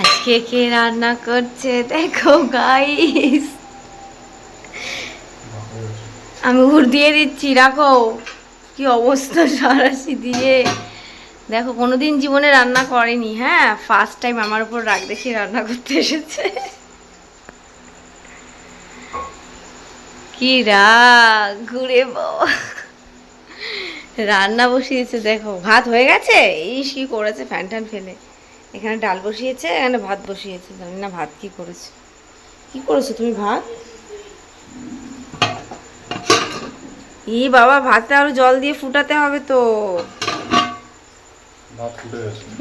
আজকে কে রান্না করছে? দেখো গাইস আমি উড় দিয়ে দিচ্ছি, রাখো। কি অবস্থা সারাশি দিয়ে? দেখো, কোনোদিন জীবনে রান্না করেনি হ্যাঁ? ফার্স্ট টাইম আমার উপর রাগ দেখিয়ে রান্না করতে এসেছে। কি রাগ, ঘুরে বাবা। রান্না বসিয়েছে, দেখো। ভাত হয়ে গেছে? ইস, কি করেছে ফ্যান ট্যান ফেলে। এখানে ডাল বসিয়েছে, এখানে ভাত বসিয়েছে। জানি না ভাত কি করেছে। কি করেছ তুমি ভাত? ই বাবা ভাতে আরও জল দিয়ে ফুটাতে হবে তো।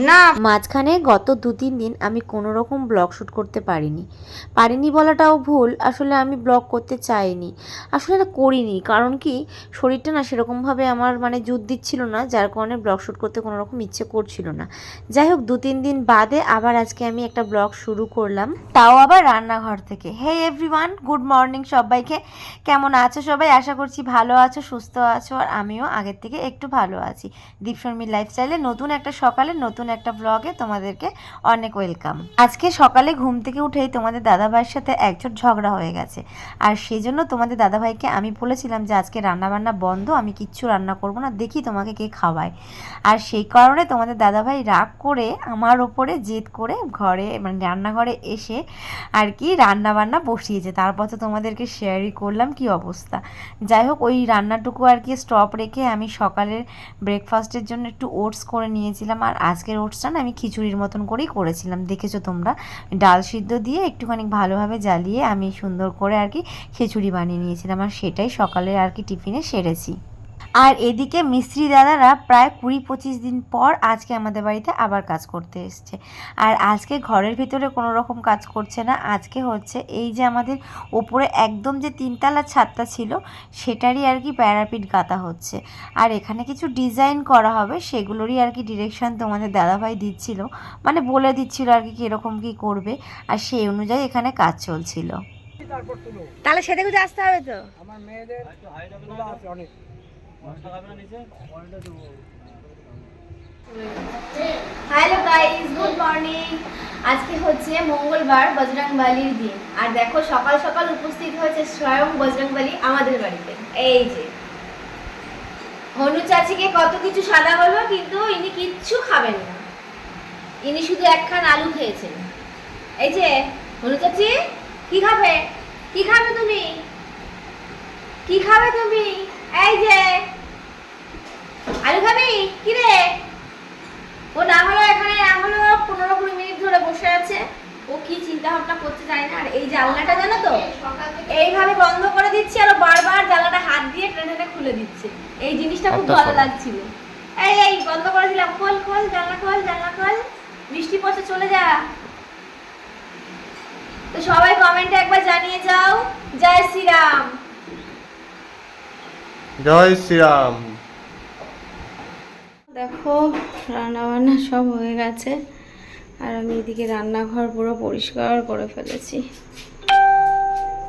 না, মাঝখানে গত দু তিন দিন আমি কোনো রকম ব্লগ শ্যুট করতে পারিনি। পারিনি বলাটাও ভুল, আসলে আমি ব্লগ করতে চাইনি। আসলে এটা করিনি, কারণ কি, শরীরটা না সেরকমভাবে আমার মানে জুত দিচ্ছিল না, যার কারণে ব্লগ শ্যুট করতে কোনো রকম ইচ্ছে করছিল না। যাই হোক দু তিন দিন বাদে আবার আজকে আমি একটা ব্লগ শুরু করলাম। তাও আবার রান্নাঘর থেকে। হে এভরিওয়ান গুড মর্নিং সবাইকে। কেমন আছো সবাই? আশা করছি ভালো আছো, সুস্থ আছো, আর আমিও আগের থেকে একটু ভালো আছি। দীপশর্মীর লাইফস্টাইলে নতুন একটা সকালে নতুন একটা ব্লগে তোমাদেরকে অনেক ওয়েলকাম আজকে সকালে ঘুম থেকে উঠেই তোমাদের দাদাভাইয়ের সাথে একজোট ঝগড়া হয়ে গেছে। আর সেই জন্য তোমাদের দাদাভাইকে আমি বলেছিলাম যে আজকে রান্নাবান্না বন্ধ, আমি কিচ্ছু রান্না করব না, দেখি তোমাকে কে খাওয়ায়। আর সেই কারণে তোমাদের দাদাভাই রাগ করে আমার ওপরে জেদ করে ঘরে মানে রান্নাঘরে এসে আর কি রান্নাবান্না বসিয়েছে। তারপর তো তোমাদেরকে শেয়ারই করলাম কি অবস্থা। যাই হোক, ওই রান্নাটুকু আর কি স্টপ রেখে আমি সকালের ব্রেকফাস্টের জন্য একটু ওটস করে নিয়েছিলাম আর আজকের ওটসটা না আমি খিচুড়ির মতন করেই করেছিলাম। দেখেছ তোমরা? ডাল সিদ্ধ দিয়ে একটুখানি ভালোভাবে জ্বালিয়ে আমি সুন্দর করে আর কি খিচুড়ি বানিয়ে নিয়েছিলাম। আর সেটাই সকালে আর কি টিফিনে সেরেছি। আর এদিকে মিস্ত্রি দাদারা প্রায় কুড়ি পঁচিশ দিন পর আজকে আমাদের বাড়িতে আবার কাজ করতে এসছে। আর আজকে ঘরের ভিতরে কোনো রকম কাজ করছে না। আজকে হচ্ছে এই যে আমাদের ওপরে একদম যে তিনতলা ছাদটা ছিল সেটারই আর কি প্যারাপিট গাঁথা হচ্ছে। আর এখানে কিছু ডিজাইন করা হবে সেগুলোরই আর কি ডিরেকশন তোমাদের দাদাভাই দিচ্ছিল। মানে বলে দিচ্ছিল আর কি কীরকম কী করবে আর সেই অনুযায়ী এখানে কাজ চলছিল। তাহলে সেটা খুঁজে আসতে হবে তো। আমার মেয়েদের আছে অনেক। হ্যালো গাইস গুড মর্নিং আজকে হচ্ছে মঙ্গলবার বজরংবলির দিন। আর দেখো, সকাল সকাল উপস্থিত হয়েছে স্বয়ং বজরংবলী আমাদের বাড়িতে। এই যে। হনু চাচিকে কত কিছু সাদা হলো কিন্তু ইনি কিচ্ছু খাবেন না। ইনি শুধু একখান আলু খেয়েছেন। এই যে হনু চাচি, কি খাবে? কি খাবে তুমি? কি খাবে তুমি? এই যে আলু খাবি কি রে? ও না হলো এখানে না হলো পনেরো কুড়ি মিনিট ধরে বসে আছে। ও কি চিন্তা ভাবনা করতে চায় না। আর এই জানলাটা জানো তো? এইভাবে বন্ধ করে দিচ্ছে আর বারবার জানলাটা হাত দিয়ে টেনে টেনে খুলে দিচ্ছে। এই জিনিসটা খুব ভালো লাগছিল। এই এই বন্ধ করে দিলাম। খোল খোল জানলা খোল জানলা খোল। বৃষ্টি পড়ছে চলে যা। তো সবাই কমেন্টে একবার জানিয়ে যাও। জয় শ্রীরাম। জয় শ্রীরাম। দেখো রান্না বান্না সব হয়ে গেছে। আর আমি এদিকে রান্নাঘর পুরো পরিষ্কার করে ফেলেছি।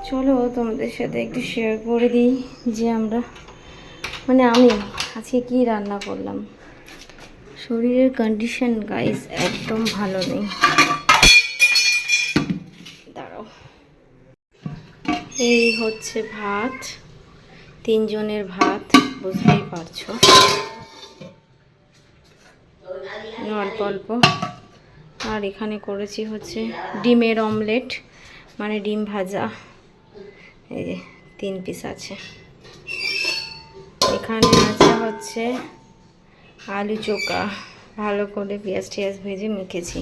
চলো তোমাদের সাথে একটু শেয়ার করে দিই যে আমরা মানে আমি আজকে কি রান্না করলাম। শরীরের কন্ডিশন গাইস একদম ভালো নেই। দাঁড়াও। এই হচ্ছে ভাত, তিনজনের ভাত, বুঝতেই পারছ। অল্প অল্প। আর এখানে করেছি হচ্ছে ডিমের অমলেট মানে ডিম ভাজা। এই যে তিন পিস আছে। এখানে আছে হচ্ছে আলু চোকা ভালো করে পেঁয়াজ টিয়াজ ভেজে মেখেছি।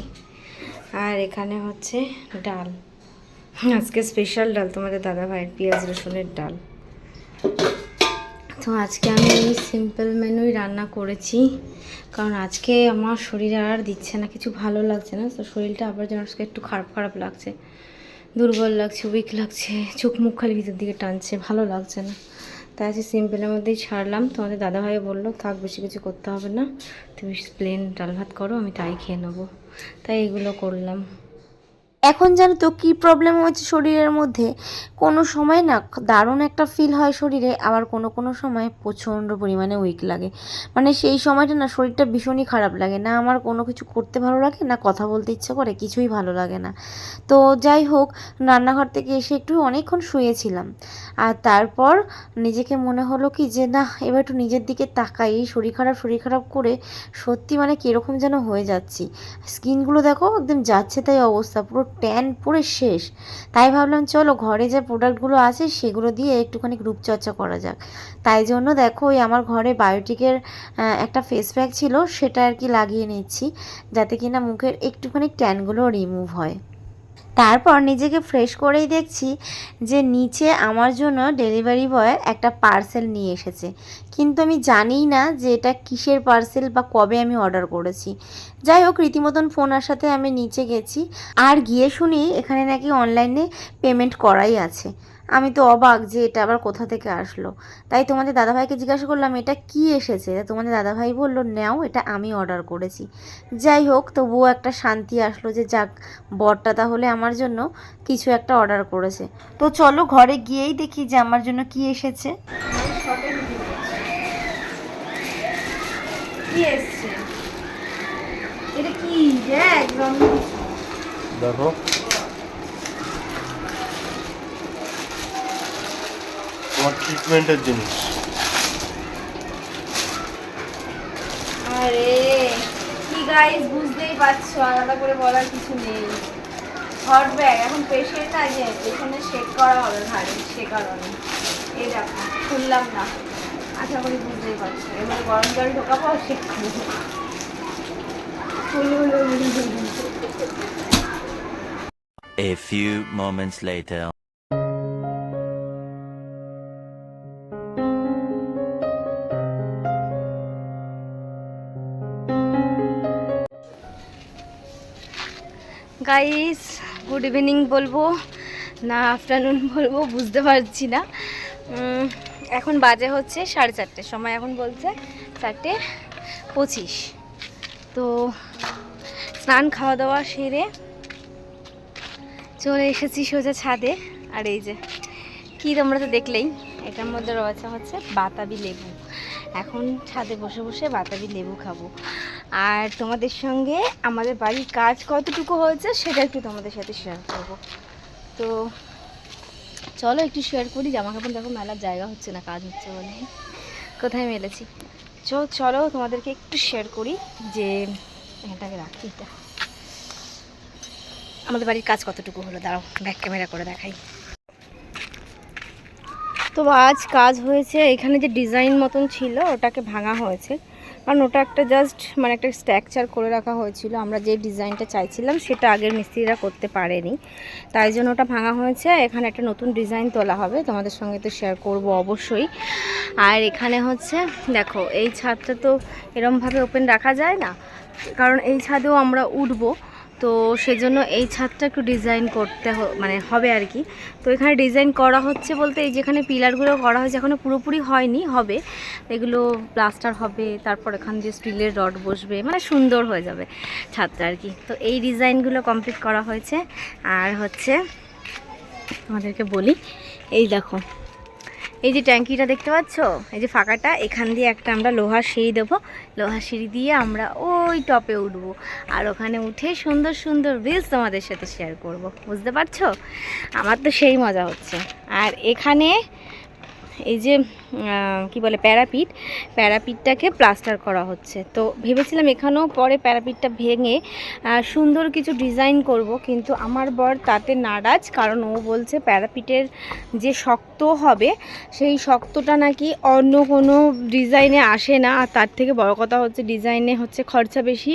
আর এখানে হচ্ছে ডাল। আজকে স্পেশাল ডাল তোমাদের দাদা ভাইয়ের পেঁয়াজ রসুনের ডাল। তো আজকে আমি এই সিম্পল মেনুই রান্না করেছি। কারণ আজকে আমার শরীর আর দিচ্ছে না, কিছু ভালো লাগছে না। তো শরীরটা আবার যেন আজকে একটু খারাপ খারাপ লাগছে। দুর্বল লাগছে উইক লাগছে, চোখ মুখ খালি ভিতর দিকে টানছে, ভালো লাগছে না। তাই আজকে সিম্পলের মধ্যেই ছাড়লাম। তোমাদের দাদাভাই বলল, থাক, বেশি কিছু করতে হবে না। তুমি প্লেন ডাল ভাত করো, আমি তাই খেয়ে নেব। তাই এগুলো করলাম। এখন জানো তো কী প্রবলেম হয়েছে শরীরের মধ্যে? কোনো সময় না দারুণ একটা ফিল হয় শরীরে, আবার কোনো কোনো সময় প্রচণ্ড পরিমাণে উইক লাগে। মানে সেই সময়টা না শরীরটা ভীষণই খারাপ লাগে। না আমার কোনো কিছু করতে ভালো লাগে, না কথা বলতে ইচ্ছে করে, কিছুই ভালো লাগে না। তো যাই হোক, রান্নাঘর থেকে এসে একটু অনেকক্ষণ শুয়েছিলাম। আর তারপর নিজেকে মনে হলো কি যে, না, এবার একটু নিজের দিকে তাকাই এই শরীর খারাপ শরীর খারাপ করে সত্যি মানে কীরকম যেন হয়ে যাচ্ছি। স্কিনগুলো দেখো, একদম যাচ্ছে তাই অবস্থা, পুরো ট্যান পুরো শেষ। তাই ভাবলাম, চলো ঘরে যে প্রোডাক্টগুলো আছে সেগুলো দিয়ে একটুখানি রূপচর্চা করা যাক। তাই জন্য দেখো, ওই আমার ঘরে বায়োটিকের একটা ফেস প্যাক ছিল, সেটা আর কি লাগিয়ে নিচ্ছি, যাতে কিনা মুখের একটুখানি ট্যানগুলো রিমুভ হয়। তারপর নিজেকে ফ্রেশ করেই দেখছি যে নিচে আমার জন্য ডেলিভারি বয় একটা পার্সেল নিয়ে এসেছে। কিন্তু আমি জানিই না যে এটা কিসের পার্সেল বা কবে আমি অর্ডার করেছি। যাই হোক, রীতিমতন ফোন আসাতে আমি নিচে গেছি। আর গিয়ে শুনি এখানে নাকি অনলাইনে পেমেন্ট করাই আছে। আমি তো অবাক যে এটা আবার কোথা থেকে আসলো। তাই তোমাদের দাদাভাইকে জিজ্ঞাসা করলাম এটা কি এসেছে? তোমাদের দাদাভাই বলল নাও এটা আমি অর্ডার করেছি। যাই হোক তবুও একটা শান্তি আসলো যে যাক বরটা তাহলে আমার জন্য কিছু একটা অর্ডার করেছে। তো চলো ঘরে গিয়েই দেখি যে আমার জন্য কি এসেছে। কি এসছে? এটা কি? দেখ। তোমার ট্রিটমেন্টের জিনিস। আরে কি গাইস বুঝতেই পারছ আলাদা করে বলার কিছু নেই। হট ব্যাগ এখন পেশেন্ট আছে পেশেন্টে শেক করা হবে ঘাড়ে সে কারণে এই দেখো খুললাম না। আশা করি বুঝতেই পারছ। এবারে গরম জল ঢোকাবো আর শেক হুলু। A few moments later. Good evening বলব, না আফটারনুন বলব, বুঝতে পারছি না। এখন বাজে হচ্ছে সাড়ে চারটে, সময় এখন বলছে চারটে পঁচিশ। তো স্নান খাওয়া দাওয়া সেরে চলে এসেছি সোজা ছাদে। আর এই যে, কি তোমরা তো দেখলেই, এটার মধ্যে রয়েছে হচ্ছে বাতাবি লেবু। এখন ছাদে বসে বসে বাতাবি লেবু খাব। আর তোমাদের সঙ্গে আমাদের বাড়ির কাজ কতটুকু হয়েছে সেটা একটু তোমাদের সাথে শেয়ার করব। তো চলো একটু শেয়ার করি জামা কাপড় দেখো, মেলার জায়গা হচ্ছে না, কাজ হচ্ছে বলে। কোথায় মেলেছি? চো চলো তোমাদেরকে একটু শেয়ার করি যে এটাকে রাখি, এটা। আমাদের বাড়ির কাজ কতটুকু হলো? দাঁড়াও ব্যাক ক্যামেরা করে দেখাই। তো আজ কাজ হয়েছে, এখানে যে ডিজাইন মতন ছিল, ওটাকে ভাঙা হয়েছে। কারণ ওটা একটা জাস্ট মানে একটা স্ট্রাকচার করে রাখা হয়েছিল। আমরা যে ডিজাইনটা চাইছিলাম, সেটা আগের মিস্ত্রিরা করতে পারেনি। তাই জন্য ওটা ভাঙা হয়েছে। এখানে একটা নতুন ডিজাইন তোলা হবে। তোমাদের সঙ্গে তো শেয়ার করব অবশ্যই। আর এখানে হচ্ছে, দেখো, এই ছাদটা তো এরমভাবে ওপেন রাখা যায় না। কারণ এই ছাদেও আমরা উঠবো। তো সেজন্য এই ছাদটা একটু ডিজাইন করতে মানে হবে আর কি। তো এখানে ডিজাইন করা হচ্ছে বলতে এই যেখানে পিলারগুলো করা হয়েছে এখনও পুরোপুরি হয়নি, হবে। এগুলো প্লাস্টার হবে, তারপর এখান দিয়ে স্টিলের রড বসবে মানে সুন্দর হয়ে যাবে ছাদটা আর কি। তো এই ডিজাইনগুলো কমপ্লিট করা হয়েছে। আর হচ্ছে তোমাদেরকে বলি, এই দেখো এই যে ট্যাঙ্কিটা দেখতে পাচ্ছ? এই যে ফাঁকাটা, এখান দিয়ে একটা আমরা লোহার সিঁড়ি দেবো। লোহার সিঁড়ি দিয়ে আমরা ওই টপে উঠবো। আর ওখানে উঠে সুন্দর সুন্দর রিলস তোমাদের সাথে শেয়ার করব। বুঝতে পারছ? আমার তো সেই মজা হচ্ছে। আর এখানে এই যে কি বলে, প্যারাপিট, প্যারাপিটটাকে প্লাস্টার করা হচ্ছে। তো ভেবেছিলাম এখানেও পরে প্যারাপিটটা ভেঙে সুন্দর কিছু ডিজাইন করব, কিন্তু আমার বর তাতে নারাজ, কারণ ও বলছে প্যারাপিটের যে শক্ত হবে, সেই শক্তটা নাকি অন্য কোনো ডিজাইনে আসে না, আর তার থেকে বড় কথা হচ্ছে ডিজাইনে হচ্ছে খরচা বেশি,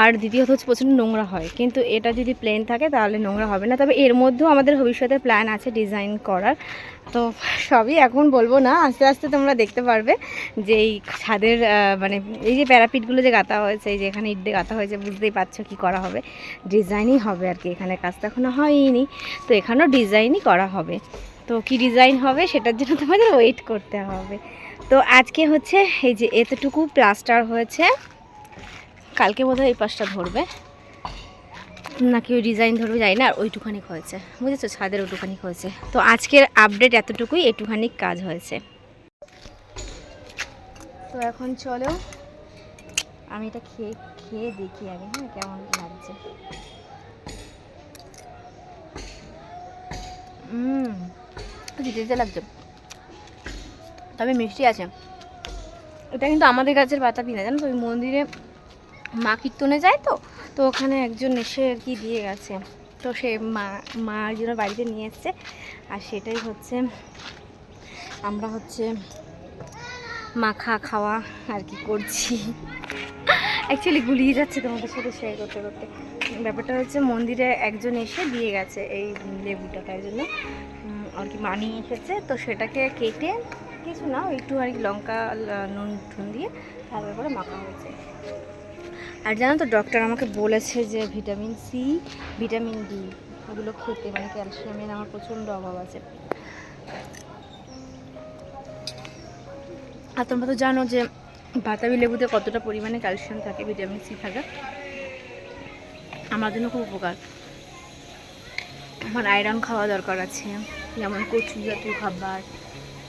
আর দ্বিতীয়ত হচ্ছে প্রচণ্ড নোংরা হয়। কিন্তু এটা যদি প্লেন থাকে, তাহলে নোংরা হবে না। তবে এর মধ্যেও আমাদের ভবিষ্যতে প্ল্যান আছে ডিজাইন করার। তো সবই এখন বলব না, আস্তে আস্তে তোমরা দেখতে পারবে যে এই ছাদের মানে এই যে প্যারাপিটগুলো যে গাঁথা হয়েছে, এই যে এখানে ইট দিয়ে গাঁথা হয়েছে, বুঝতেই পারছ কি করা হবে। ডিজাইনই হবে আর কি, এখানে কাজটা এখনও হয়নি, তো এখানেও ডিজাইনই করা হবে। তো কি ডিজাইন হবে সেটার জন্য তোমাদের ওয়েট করতে হবে। তো আজকে হচ্ছে এই যে এতটুকু প্লাস্টার হয়েছে, কালকে বোধহয় এই পাশটা ধরবে। নাকি ওই ডিজাইন ধরবে যাই না, আর ওইটুখানি হয়েছে। বুঝেছ? ছাদের ওইটুখানি হয়েছে। তো আজকের আপডেট এতটুকুই, এটুখানি কাজ হয়েছে। তো এখন চলো, আমি এটা খেয়ে খেয়ে দেখি আগে হ্যাঁ কেমন লাগছে। দিতে লাগছে। তবে মিষ্টি আছে। এটা কিন্তু আমাদের গাছের বাতাবি না জানো তো? ওই মন্দিরে মা কীর্তনে যায় তো তো ওখানে একজন এসে আর কি দিয়ে গেছে। তো সে মা মা জন্য বাড়িতে নিয়ে এসছে। আর সেটাই হচ্ছে, আমরা হচ্ছে মাখা খাওয়া আর কি করছি। অ্যাকচুয়ালি গুলিয়ে যাচ্ছে তোমাদের সাথে শেয়ার করতে করতে। ব্যাপারটা হচ্ছে মন্দিরে একজন এসে দিয়ে গেছে এই লেবুটা তাই জন্য। আর কি মানিয়ে এসেছে। তো সেটাকে কেটে কিছু না, একটু আর কি লঙ্কা নুন, ঠুন দিয়ে তারপরে মাখা হয়েছে। আর জানো তো ডক্টর আমাকে বলেছে যে ভিটামিন সি ভিটামিন ডি ওগুলো খেতে মানে ক্যালসিয়ামের আমার প্রচণ্ড অভাব আছে। আর তোমরা তো জানো যে বাতাবি লেবুতে কতটা পরিমাণে ক্যালসিয়াম থাকে ভিটামিন সি থাকে। আমার জন্য খুব উপকার। আমার আয়রন খাওয়া দরকার আছে, যেমন কচু জাতীয় খাবার,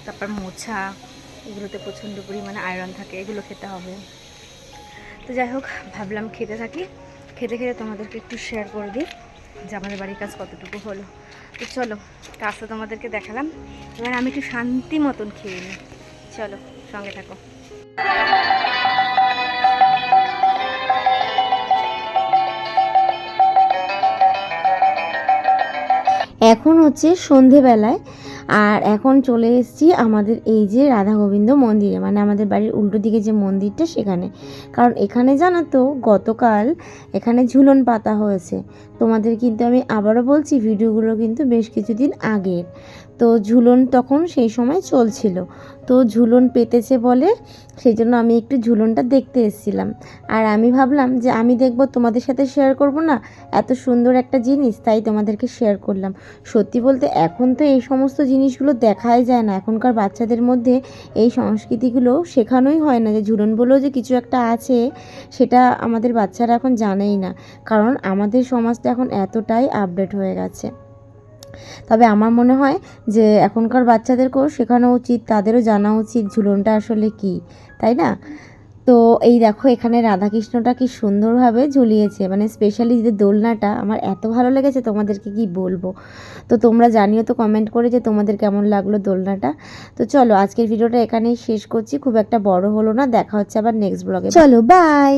তারপর মোছা এগুলোতে প্রচণ্ড পরিমাণে আয়রন থাকে, এগুলো খেতে হবে। তো যাই হোক, ভাবলাম খেতে থাকি। খেতে খেতে তোমাদেরকে একটু শেয়ার করে দিই যে আমাদের বাড়ির কাজ কতটুকু হলো। তো চলো, কাজটা তোমাদেরকে দেখালাম। এবার আমি একটু শান্তি মতন খেয়ে নিই। চলো, সঙ্গে থাকো। এখন হচ্ছে সন্ধেবেলায়, আর এখন চলে এসেছি আমাদের এই যে রাধা গোবিন্দ মন্দিরে মানে আমাদের বাড়ির উল্টো দিকে যে মন্দিরটা সেখানে। কারণ এখানে জানো তো, গতকাল এখানে ঝুলন পাতা হয়েছে। তোমাদের কিন্তু আমি আবারও বলছি, ভিডিওগুলো কিন্তু বেশ কিছুদিন আগের। তো ঝুলন তখন সেই সময় চলছিল। তো ঝুলন পেতেছে বলে সেই জন্য আমি একটু ঝুলনটা দেখতে এসেছিলাম। আর আমি ভাবলাম যে আমি দেখব তোমাদের সাথে শেয়ার করব না? এত সুন্দর একটা জিনিস, তাই তোমাদেরকে শেয়ার করলাম। সত্যি বলতে এখন তো এই সমস্ত জিনিসগুলো দেখাই যায় না। এখনকার বাচ্চাদের মধ্যে এই সংস্কৃতিগুলো শেখানোই হয় না। যে ঝুলন বলেও যে কিছু একটা আছে, সেটা আমাদের বাচ্চারা এখন জানেই না। কারণ আমাদের সমাজটা এখন এতটাই আপডেট হয়ে গেছে। তবে আমার মনে হয় যে এখনকার বাচ্চাদেরকেও শেখানো উচিত, তাদেরও জানা উচিত ঝুলনটা আসলে কি, তাই না? তো এই দেখো, এখানে রাধাকৃষ্ণটা কি সুন্দরভাবে ঝুলিয়েছে। মানে স্পেশালি যে দোলনাটা, আমার এত ভালো লেগেছে তোমাদেরকে কি বলব। তো তোমরা জানিও তো কমেন্ট করে যে তোমাদের কেমন লাগল দোলনাটা। তো চলো, আজকের ভিডিওটা এখানেই শেষ করছি। খুব একটা বড় হলো না, দেখা হচ্ছে আবার নেক্সট ব্লগে চলো বাই